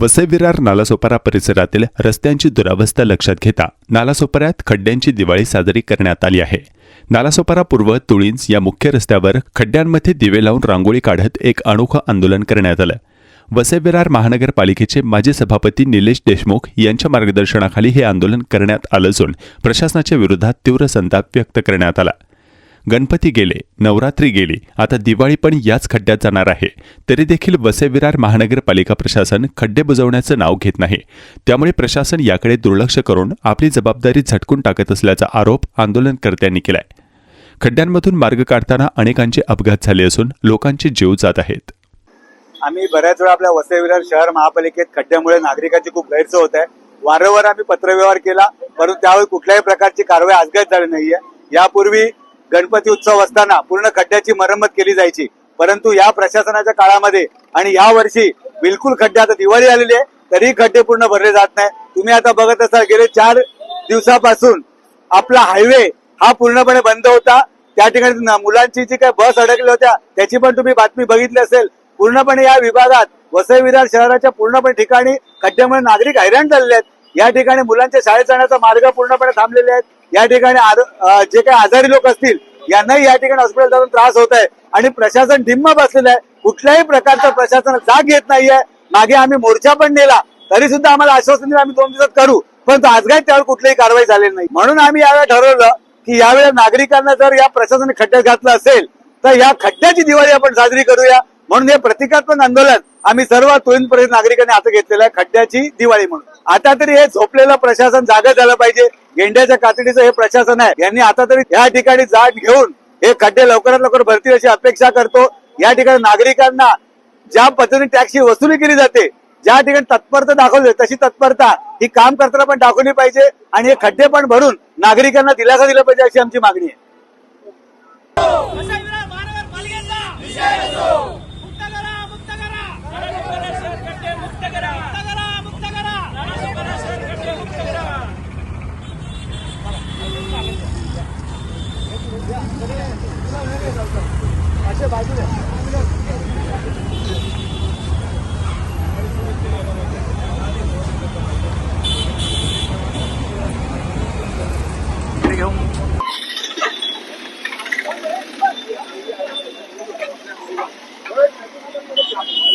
वसई विरार नालासोपारा परिसरातील रस्त्यांची दुरावस्था लक्षात घेता नालासोपाऱ्यात खड्ड्यांची दिवाळी साजरी करण्यात आली आहे. नालासोपारा पूर्व तुळींज या मुख्य रस्त्यावर खड्ड्यांमध्ये दिवे लावून रांगोळी काढत एक अनोखं आंदोलन करण्यात आलं. वसई विरार महानगरपालिकेचे माजी सभापती निलेश देशमुख यांच्या मार्गदर्शनाखाली हे आंदोलन करण्यात आलं असून प्रशासनाच्या विरोधात तीव्र संताप व्यक्त करण्यात आला. गणपती गेले नवरात्री गेली आता दिवाळी पण याच खड्ड्यात जाणार आहे. तरी देखील वसेविरार महानगरपालिका प्रशासन खड्डे बुजवण्याचं नाव घेत नाही. त्यामुळे प्रशासन याकडे दुर्लक्ष करून आपली जबाबदारी झटकून टाकत असल्याचा आरोप आंदोलनकर्त्यांनी केलाय. खड्ड्यांमधून मार्ग काढताना अनेकांचे अपघात झाले असून लोकांचे जीव जात आहेत. आम्ही बऱ्याच वेळा आपल्या वसई विरार शहर महापालिकेत खड्ड्यामुळे नागरिकांची खूप गैरसोय होत आहे. वारंवार आम्ही पत्रव्यवहार केला परंतु त्यावेळी कुठल्याही प्रकारची कारवाई आजगत झाली नाहीये. यापूर्वी गणपती उत्सव असताना पूर्ण खड्ड्याची मरम्मत केली जायची. परंतु या प्रशासनाच्या काळामध्ये आणि या वर्षी बिलकुल खड्डे आता दिवाळी आलेली आहे तरी खड्डे पूर्ण भरले जात नाही. तुम्ही आता बघत असाल गेले चार दिवसापासून आपला हायवे हा पूर्णपणे बंद होता. त्या ठिकाणी मुलांची जी काही बस अडकल्या होत्या त्याची पण तुम्ही बातमी बघितली असेल. पूर्णपणे या विभागात वसई विरार शहराच्या पूर्णपणे ठिकाणी खड्ड्यामुळे नागरिक हैराण झालेले आहेत. या ठिकाणी मुलांच्या शाळेत जाण्याचा मार्ग पूर्णपणे थांबलेले आहेत. या ठिकाणी जे काही आजारी लोक असतील यांनाही या ठिकाणी हॉस्पिटल जाऊन त्रास होत आहे. आणि प्रशासन ढिम्म बसलेलं आहे. कुठल्याही प्रकारचं प्रशासन जाग घेत नाहीये. मागे आम्ही मोर्चा पण नेला. तरी सुद्धा आम्हाला आश्वासन दिलं आम्ही दोन दिवसात करू. पण आजगाय त्यावर कुठलीही कारवाई झालेली नाही. म्हणून आम्ही यावेळी ठरवलं की यावेळेला नागरिकांना जर या प्रशासनाने खड्ड्यात घातलं असेल तर या खड्ड्याची दिवाळी आपण साजरी करूया. म्हणून हे प्रतिकात्मक आंदोलन आम्ही सर्व तोहीनपर्यंत नागरिकांनी आता घेतलेलं आहे खड्ड्याची दिवाळी म्हणून. आता तरी हे झोपलेलं प्रशासन जागा झालं पाहिजे. गेंड्याच्या कातडीचं हे प्रशासन आहे. यांनी आता तरी या ठिकाणी जाट घेऊन हे खड्डे लवकरात लवकर भरतील अशी अपेक्षा करतो. या ठिकाणी नागरिकांना ज्या पद्धतीने टॅक्सची वसुली केली जाते ज्या ठिकाणी तत्परता दाखवली तशी तत्परता ही काम करताना पण दाखवली पाहिजे आणि हे खड्डे पण भरून नागरिकांना दिलासा दिला पाहिजे अशी आमची मागणी आहे.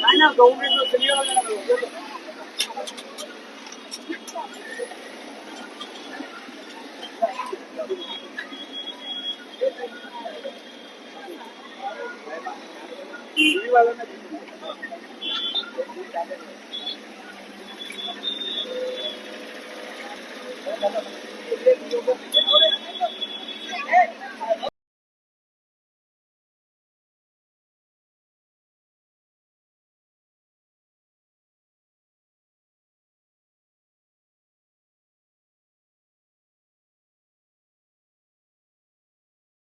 Nah, ini agak. વાળો નથી